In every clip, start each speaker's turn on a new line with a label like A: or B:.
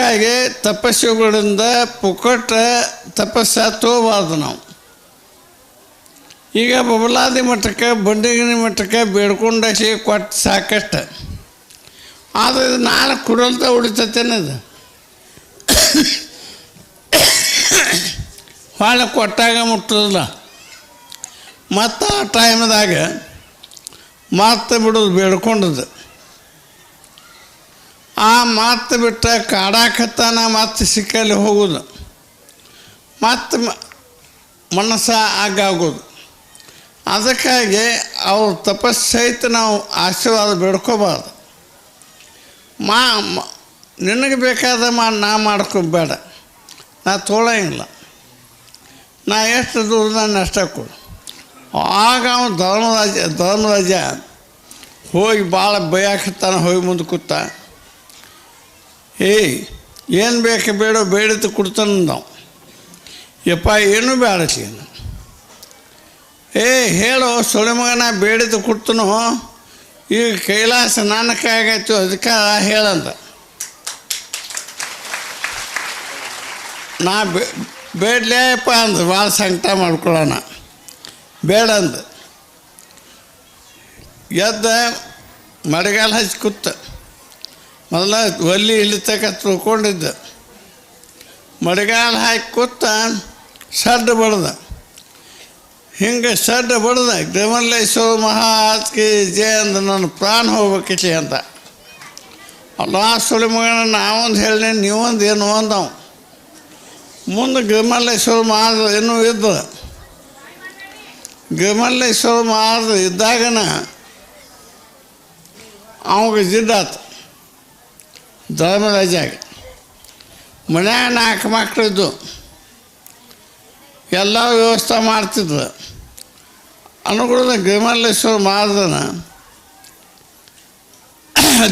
A: ಅದಕ್ಕಾಗಿ ತಪಸ್ಸುಗಳಿಂದ ಪುಕ್ಕಟ್ಟ ತಪಸ್ಸ ತಗೋಬಾರ್ದು ನಾವು ಈಗ ಬಬಲಾದಿ ಮಠಕ್ಕೆ ಬಂಡಿಗಿನಿ ಮಠಕ್ಕೆ ಬೇಡ್ಕೊಂಡಸಿ ಕೊಟ್ಟು ಸಾಕಷ್ಟು ಆದರೆ ಇದು ನಾಳೆ ಕುಡಲ್ತ ಉಳಿತತೇನದು ಹೊಳೆ ಕೊಟ್ಟಾಗ ಮುಟ್ಟೋದಿಲ್ಲ ಮತ್ತು ಆ ಟೈಮ್ದಾಗ ಮತ್ತೆ ಬಿಡೋದು ಬೇಡ್ಕೊಂಡದ್ದು ಆ ಮಾತು ಬಿಟ್ಟ ಕಾಡಾಕತ್ತಾನ ಮತ್ತೆ ಸಿಕ್ಕಲ್ಲಿ ಹೋಗೋದು. ಮತ್ತೆ ಮನಸ್ಸ ಆಗೋದು ಅದಕ್ಕಾಗಿ ಅವ್ರ ತಪಸ್ಸು ಸಹಿತ ನಾವು ಆಶೀರ್ವಾದ ಬೇಡ್ಕೋಬಾರ್ದು. ಮಾ ನಿನಗೆ ಬೇಕಾದ ಮಾ, ನಾ ಮಾಡ್ಕೊಬೇಡ. ನಾ ತೋಳಂಗಿಲ್ಲ ನಾ ಎಷ್ಟು ದೂರ ನಾನು ಅಷ್ಟೇ ಕೊಡು. ಆಗ ಅವನು ಧರ್ಮರಾಜ ಧರ್ಮರಾಜ ಹೋಗಿ ಭಾಳ ಬೈಯಾಕತ್ತಾನ, ಹೋಗಿ ಮುಂದೆ ಕೂತ. ಏಯ್, ಏನು ಬೇಕು ಬೇಡ, ಬೇಡಿದ್ದು ಕೊಡ್ತಾನೆ ನಾವು ಏನು ಬೇಡ ಸೀನು ಏ ಹೇಳೋ ಸೊಳೆ ಮಗನ ಬೇಡಿದ್ದು ಕೊಡ್ತನು. ಈಗ ಕೈಲಾಸ ನಾನಕ್ಕಾಗೈತು ಅದಕ್ಕೆ ಹೇಳಂತ ನಾ ಬೇ ಬೇಡಲೇಪ್ಪ ಅಂದ ಭಾಳ ಸಂಕಟ ಮಾಡ್ಕೊಳ್ಳೋಣ ಬೇಡ ಅಂದ. ಎದ್ದ ಮಳೆಗಾಲ ಹಚ್ಚಿ ಕೂತ. ಮೊದಲ ಒಲ್ಲಿ ಇಳಿತಕ್ಕ ತುಳ್ಕೊಂಡಿದ್ದ ಮಡಿಗಾಲ ಹಾಕಿ ಕೂತ ಸಡ್ಡ ಬಡ್ದ. ಹಿಂಗೆ ಸಡ್ಡ ಬಡ್ದ. ಗ್ರಮಲ್ಲೇಶ್ವರ ಮಹಾತ್ಕಿ ಜಯ ಅಂದ ನನ್ನ ಪ್ರಾಣ ಹೋಗ್ಬೇಕಿತಿ ಅಂತ. ಅಲ್ಲ ಸುಳಿ ಮಗನ ನಾವೊಂದು ಹೇಳಿ ನೀವೊಂದು ಏನು ಅಂದವು. ಮುಂದೆ ಗ್ರಮಲ್ಲೇಶ್ವರ ಮಹಾದ ಇನ್ನೂ ಇದ್ದ. ಗ್ರಮಲ್ಲೇಶ್ವರ ಮಹಾದ ಇದ್ದಾಗನ ಅವಾಗ ಜಿಡ್ಡಾತು ಧರ್ಮರಾಜಾಗ ಮನ್ಯಾಗ ನಾಲ್ಕು ಮಕ್ಕಳಿದ್ದು ಎಲ್ಲ ವ್ಯವಸ್ಥೆ ಮಾಡ್ತಿದ್ರು. ಅನುಗುಣದ ಗಮಲ್ಲೇಶ್ವರ ಮಾದನ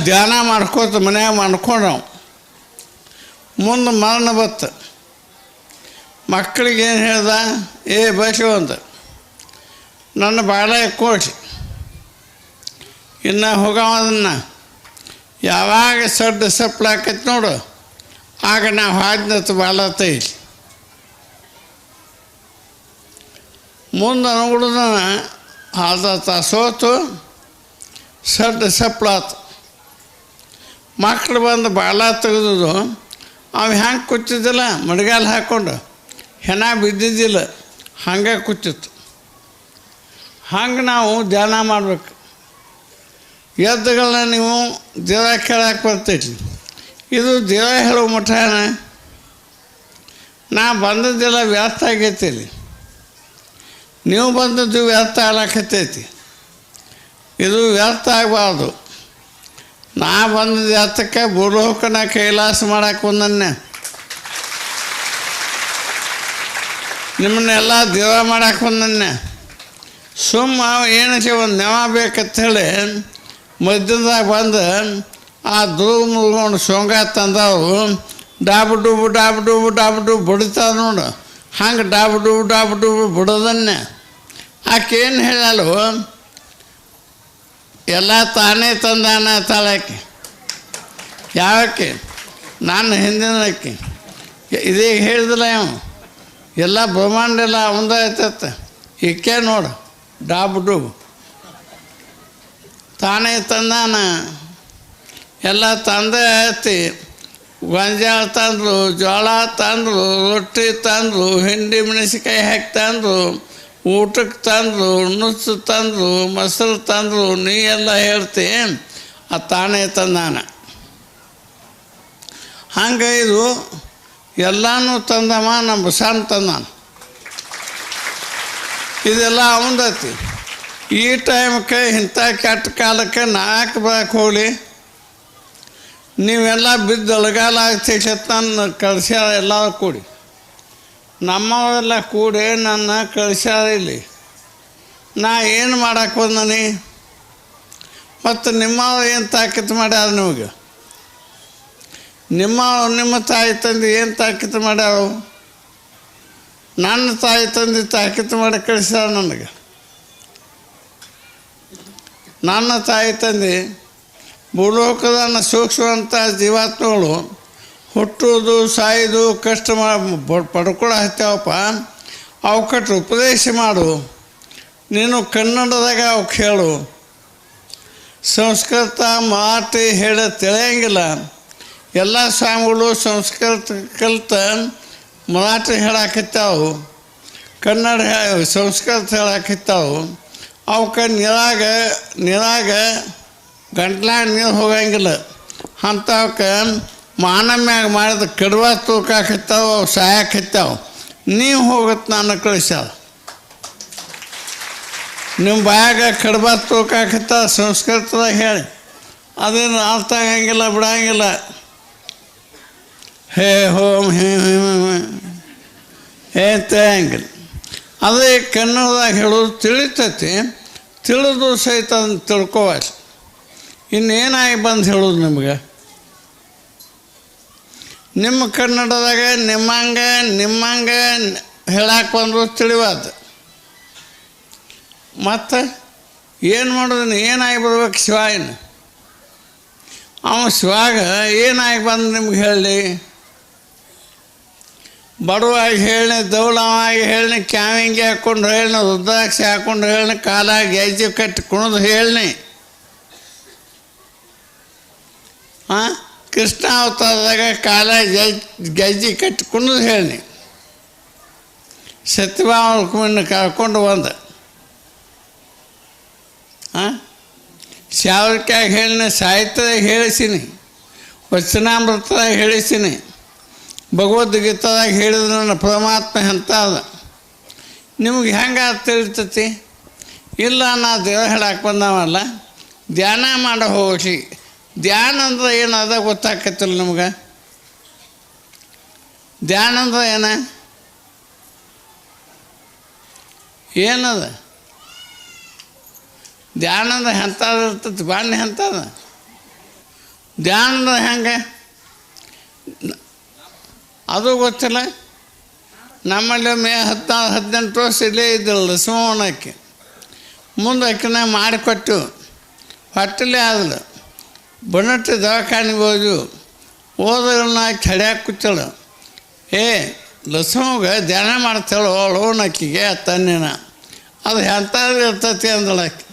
A: ಧ್ಯಾನ ಮಾಡ್ಕೋತ ಮನ್ಯಾಗ ಮಾಡ್ಕೊಂಡವು ಮುಂದೆ ಮರಣ ಬತ್ತು ಮಕ್ಕಳಿಗೆ ಏನು ಹೇಳ್ದ? ಏ ಅಂತ ನನ್ನ ಬಾಳೆ ಕೋಟಿ ಇನ್ನು ಹೋಗವದನ್ನ ಯಾವಾಗ ಸಡ್ಡು ಸಪ್ಪಳಾಕೈತಿ ನೋಡು. ಆಗ ನಾವು ಹಾದಿನತ್ತು ಇಲ್ಲಿ. ಮುಂದೆ ನೋಡಿದ ಅರ್ಧ ಸೋತು ಸಡ್ಡ ಸಪ್ಪಳಾತು ಮಕ್ಕಳು ಬಂದು ಬಾಳ ತೆಗೆದು ಅವು ಹೆಂಗೆ ಕೂತಿದ್ದಿಲ್ಲ? ಮಡ್ಗಾಲ ಹಾಕ್ಕೊಂಡು ಹೆಣ ಬಿದ್ದಿದ್ದಿಲ್ಲ. ಹಂಗೆ ಕೂತಿತ್ತು. ಹಂಗೆ ನಾವು ಧ್ಯಾನ ಮಾಡಬೇಕು. ಎದ್ದುಗಳನ್ನ ನೀವು ದೇವ ಕೇಳಕ್ಕೆ ಬರ್ತೈತಿ ಇದು ದೇವ ಹೇಳುವ ಮಠನ. ನಾ ಬಂದದ್ದೆಲ್ಲ ವ್ಯರ್ಥ ಆಗೈತಿ ನೀವು ಬಂದದ್ದು ವ್ಯರ್ಥ ಆಗ್ಲಾಕತ್ತೈತಿ. ಇದು ವ್ಯರ್ಥ ಆಗಬಾರ್ದು. ನಾ ಬಂದದ್ದು ವ್ಯರ್ಥಕ್ಕೆ ಭೂಲೋಕನ ಕೈಲಾಸ ಮಾಡಕ್ಕೆ ಒಂದನ್ನೆ ನಿಮ್ಮನ್ನೆಲ್ಲ ದೇವ ಮಾಡಕ್ಕೆ ಬಂದನ್ನೇ. ಸುಮ್ಮ ಏನಕ್ಕೆ ಒಂದು ನೆವ ಬೇಕಂತ ಹೇಳಿ ಮಧ್ಯದಾಗ ಬಂದು ಆ ಧ್ರುವ ಮುಳ್ಗೊಂಡು ಸೊಂಗ ತಂದವು. ಡಾಬು ಡೂಬು ಡಾಬು ಡೂಬು ಡಾಬು ಡೂಬು ಬಡಿತಾವ ನೋಡು. ಹಂಗೆ ಡಾಬು ಡೂಬು ಡಾಬು ಡೂಬು ಬಿಡೋದನ್ನೇ. ಆಕೆ ಏನು ಹೇಳಲು ಎಲ್ಲ ತಾನೇ ತಂದಾನ ತಾಳಕ್ಕೆ ಯಾವಕ್ಕೆ? ನಾನು ಹಿಂದಿನಕ್ಕೆ. ಇದೀಗ ಹೇಳಿದಿಲ್ಲ ಇವ ಎಲ್ಲ ಬ್ರಹ್ಮಾಂಡ ಎಲ್ಲ ಐತತ್ತ ಇಕ್ಕೆ ನೋಡು, ಡಾಬು ಡೂಬು. ತಾನೇ ತಂದಾನ? ಎಲ್ಲ ತಂದೆ ಐತಿ ಗೊಂಜಾಳ ತಂದರು, ಜೋಳ ತಂದರು, ರೊಟ್ಟಿ ತಂದರು, ಹಿಂಡಿ ಮೆಣಸಿಕಾಯಿ ಹಾಕಿ ತಂದರು, ಊಟಕ್ಕೆ ತಂದರು, ನುಚ್ಚು ತಂದರು, ಮೊಸರು ತಂದರು, ನೀ ಎಲ್ಲ ಹೇಳ್ತಿ, ಆ ತಾನೇ ತಂದಾನ. ಹಂಗೆ ಇದು ಎಲ್ಲನೂ ತಂದಮ್ಮ ನಮ್ಮ ಸಣ್ಣ ತಂದಾನ. ಇದೆಲ್ಲ ಅವಂದತಿ. ಈ ಟೈಮ್ಗೆ ಇಂಥ ಕೆಟ್ಟ ಕಾಲಕ್ಕೆ ನಾಲ್ಕು ಬಾಕ್ ಹೋಗಲಿ. ನೀವೆಲ್ಲ ಬಿದ್ದು ಅಳಗಾಲ ಆಗ್ತೈತೆ ಕಳ್ಸ್ಯಾರ ಎಲ್ಲ ಕೂಡಿ. ನಮ್ಮವೆಲ್ಲ ಕೂಡಿ ನನ್ನ ಕಳ್ಸ್ಯಾರ ಇಲ್ಲಿ ನಾ ಏನು ಮಾಡಕ್ಕೆ ಬಂದನಿ? ಮತ್ತು ನಿಮ್ಮವ್ರು ಏನು ತಾಕೀತು ಮಾಡ್ಯಾರ ನಿಮಗೆ? ನಿಮ್ಮ ನಿಮ್ಮ ತಾಯಿ ತಂದೆ ಏನು ತಾಕೀತು ಮಾಡ್ಯಾವ ನನ್ನ ತಾಯಿ ತಂದೆ ತಾಕೀತು ಮಾಡಿ ಕಳಿಸ್ಯಾರ ನನಗೆ. ನನ್ನ ತಾಯಿ ತಂದೆ, ಭೂಲೋಕದ ಸೂಕ್ಷ್ಮವಂಥ ಜೀವಾತ್ಮಗಳು ಹುಟ್ಟೋದು ಸಾಯೋದು ಕಷ್ಟ ಪಡ್ಕೊಳ್ಳೋ ಹತ್ತಾವಪ್ಪ ಅವಕಟ್ಟು ಉಪದೇಶ ಮಾಡು. ನೀನು ಕನ್ನಡದಾಗ ಅವಕ್ಕೆ ಹೇಳು. ಸಂಸ್ಕೃತ ಮಾತು ಹೇಳ ತಿಳಿಯಂಗಿಲ್ಲ. ಎಲ್ಲ ಸ್ವಾಮಿಗಳು ಸಂಸ್ಕೃತ ಕಲ್ತ ಮರಾಠಿ ಹೇಳಾಕತ್ತಾವು. ಕನ್ನಡ ಸಂಸ್ಕೃತ ಹೇಳಾಕತ್ತಾವು. ಅವಕ್ಕೆ ನೀರಾಗ ನೀರಾಗ ಗಂಟ್ಲಾಗ ನೀರು ಹೋಗಂಗಿಲ್ಲ. ಅಂಥವಕ್ಕೆ ಮಾನ ಮ್ಯಾಗ ಮಾಡಿದ ಕಡುವ ತೂಕಾಕತ್ತಾವ ಅವು ಸಾಯಕತ್ತಾವ ನೀವು ಹೋಗುತ್ತೆ ನಾನು ಕಳಿಸ್ಯಾವ ನಿಮ್ಮ ಬಾಯಾಗ ಕಡ್ಬ ತೂಕಾಕತ್ತ ಸಂಸ್ಕೃತದಾಗ ಹೇಳಿ. ಅದೇನು ಅರ್ಥ ಆಗಂಗಿಲ್ಲ, ಬಿಡಂಗಿಲ್ಲ. ಹೇ ಹೋಮ್, ಹೇ ಹೇ ತೇಂಗಿಲ್ಲ ಅದೇ ಕನ್ನಡದಾಗ ಹೇಳೋದು ತಿಳಿತೈತಿ. ತಿಳಿದು ಸಹಿತ ಅದನ್ನು ಇನ್ನೇನಾಗಿ ಬಂದು ಹೇಳೋದು ನಿಮಗೆ? ನಿಮ್ಮ ಕನ್ನಡದಾಗ ನಿಮ್ಮಂಗ ನಿಮ್ಮಂಗ ಹೇಳಕ್ಕೆ ಬಂದರೂ ತಿಳಿವಾದ. ಮತ್ತು ಏನು ಮಾಡೋದು ಏನಾಗಿ ಬರ್ಬೇಕು ಶಿವಾಯನ? ಅವನು ಶಿವಾಗ ಏನಾಗಿ ಬಂದು ನಿಮ್ಗೆ ಹೇಳಿ ಬಡವಾಗಿ ಹೇಳಿ ದೌಳವಾಗಿ ಹೇಳಿನಿ ಕ್ಯಾವಿಂಗಿ ಹಾಕ್ಕೊಂಡು ಹೇಳಿ ರುದ್ರಾಕ್ಷಿ ಹಾಕ್ಕೊಂಡು ಹೇಳಿ ಕಾಲಾಗಿ ಗೆಜ್ಜೆ ಕಟ್ಟಿ ಕುಣಿದು ಹೇಳಿನಿ. ಹಾಂ ಕೃಷ್ಣ ಅವತಾರದಾಗ ಕಾಲ ಗೆಜ್ಜೆ ಕಟ್ಟಿ ಕುಣಿದು ಹೇಳಿನಿ. ಸತ್ಯಭಾಮ ಕರ್ಕೊಂಡು ಬಂದ. ಹಾಂ ಶಾವರಿಕಾಗ ಹೇಳಿನಿ ಸಾಹಿತ್ಯದಾಗ ಹೇಳಿಸಿನಿ. ವಚನಾಮೃತದಾಗ ಹೇಳಿಸಿನಿ. ಭಗವದ್ಗೀತಾದಾಗ ಹೇಳಿದ್ರು ನನ್ನ ಪರಮಾತ್ಮ ಎಂತ ಅದ. ನಿಮ್ಗೆ ಹೆಂಗೆ ತಿಳಿತತಿ? ಇಲ್ಲ, ನಾ ದೇವ್ರ ಹೇಳಕ್ಕೆ ಬಂದವಲ್ಲ ಧ್ಯಾನ ಮಾಡೋ ಹೋಗಿ. ಧ್ಯಾನ ಅಂದ್ರೆ ಏನದ ಗೊತ್ತಾಕತ್ತಿಲ್ಲ ನಮ್ಗೆ? ಧ್ಯಾನ ಅಂದ್ರೆ ಏನ? ಏನದ ಧ್ಯಾನ ಅಂದ್ರೆ ಎಂಥದ್ದು ಇರ್ತೈತಿ? ಬಾಣ್ಯ ಎಂಥದ ಧ್ಯಾನ ಅಂದ್ರೆ ಹೆಂಗೆ? ಅದು ಗೊತ್ತಿಲ್ಲ. ನಮ್ಮಲ್ಲಿ ಮೇ ಹದಿನಾರು ಹದಿನೆಂಟು ವರ್ಷ ಇಲ್ಲೇ ಇದ್ದಿಲ್ಲ ಲಕ್ಷ್ಮಣಕ್ಕೆ ಮುಂದೆ ಆಕಿನ ಮಾಡಿಕೊಟ್ಟು ಹೊಟ್ಟಲೇ ಆದಳು ಬುಣಟ್ಟು ದವಾಖಾನಿಗೆ ಹೋದ್ವು. ಓದಗಳನ್ನ ಕಡ್ಯಾಕೆ ಕೂತಳು ಏ ಲಕ್ಷ್ಮಗ ಧ್ಯಾನ ಮಾಡ್ತಾಳು ಅವಳು ಆಕಿಗೆ ತನ್ನಿನ ಅದು ಎಂಥದ್ದು ಇರ್ತೈತಿ? ಅಂದಳು ಆಕೆ.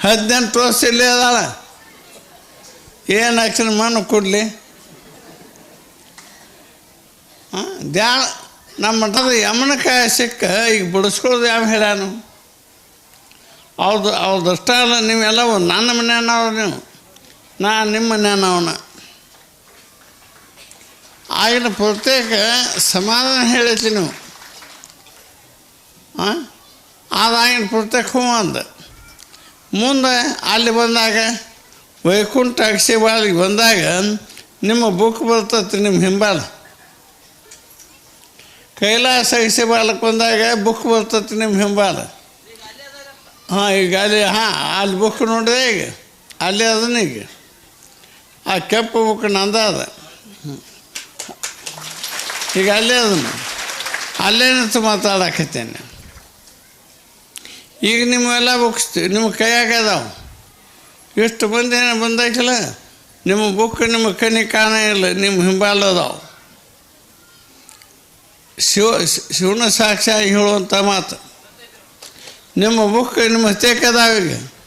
A: ಹದಿನೆಂಟು ವರ್ಷ ಇಲ್ಲೇ ಅದಾಳ. ಏನು ಆಕ್ಷನ್ ಮಣ್ಣು ಕೊಡಲಿ? ಹಾಂ ಧ್ಯಾನ ನಮ್ಮ ಮಠದ ಯಮನಕಾಯ ಸಿಕ್ಕ, ಈಗ ಬಿಡಿಸ್ಕೊಳ್ಳೋದು ಯಾವ ಹೇಳ್ಯಾನು? ಅವ್ರದ್ದು ಅವ್ರದ್ದು ಅಷ್ಟ ಅಲ್ಲ ನೀವೆಲ್ಲವು ನನ್ನ ಮನೆಯವ್ರು ನೀವು. ನಾ ನಿಮ್ಮ ಮನೆಯವನ. ಆಗಿನ ಪ್ರತ್ಯೇಕ ಸಮಾಧಾನ ಹೇಳಿದ್ವಿ ನೀವು. ಹಾಂ ಅದಾಗಿನ ಪ್ರತ್ಯೇಕ ಹ್ಞೂ ಅಂದ. ಮುಂದೆ ಅಲ್ಲಿ ಬಂದಾಗ ವೈಕುಂಠ ಅಕ್ಷಯಬಾಳಿಗೆ ಬಂದಾಗ ನಿಮ್ಮ ಬುಕ್ ಬರ್ತತ್ತೆ ನಿಮ್ಮ ಹಿಂಬಾಲ. ಕೈಲಾಸ ಅಕ್ಷಯಬಾಲಕ್ಕೆ ಬಂದಾಗ ಬುಕ್ ಬರ್ತೈತಿ ನಿಮ್ಮ ಹಿಂಬಾಲ. ಹಾಂ, ಈಗ ಅಲ್ಲಿ, ಹಾಂ, ಅಲ್ಲಿ ಬುಕ್ ನೋಡಿದೆ ಈಗ. ಅಲ್ಲಿ ಅದನ್ನ ಈಗ. ಆ ಕೆಂಪು ಬುಕ್ ನಂದ ಅದ. ಈಗ ಅಲ್ಲೇ ಅದನ್ನು. ಅಲ್ಲೇ ನಿಂತು ಮಾತಾಡಕತ್ತೇನೆ. ಈಗ ನಿಮ್ಮೆಲ್ಲ ಬುಕ್ಸ್, ನಿಮ್ಮ ಕೈಯಾಗ ಅದಾವೆ. ಎಷ್ಟು ಮಂದಿ ಬಂದಾಗಿಲ್ಲ ನಿಮ್ಮ ಬುಕ್ ನಿಮ್ಮ ಕಣ್ಣಿ ಕಾಣ ಇಲ್ಲ, ನಿಮ್ಮ ಹಿಂಬಾಲ ಅದಾವೆ. ಶಿವ, ಶಿವನ ಸಾಕ್ಷಿಯಾಗಿ ಹೇಳುವಂಥ ಮಾತು. ನಿಮ್ಮ ಬುಕ್ ನಿಮ್ಮ ತೇಕದಾವಿಗೆ